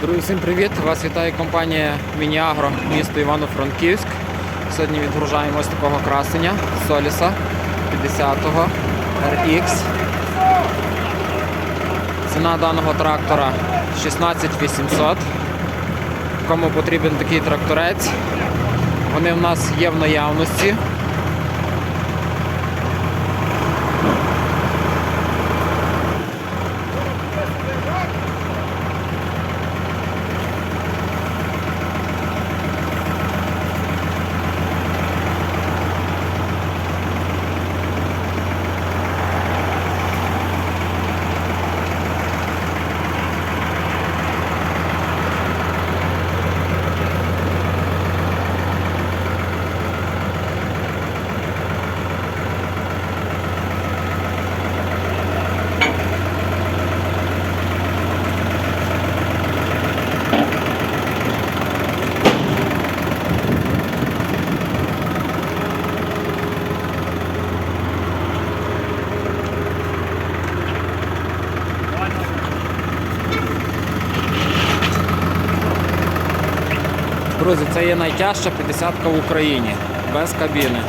Друзі, всім привіт! Вас вітає компанія Мініагро місто Івано-Франківськ. Сьогодні відгружаємо ось такого красення Соліса 50-го RX. Ціна даного трактора 16 800. Кому потрібен такий тракторець, вони в нас є в наявності. Друзі, це є найтяжча 50-ка в Україні без кабіни.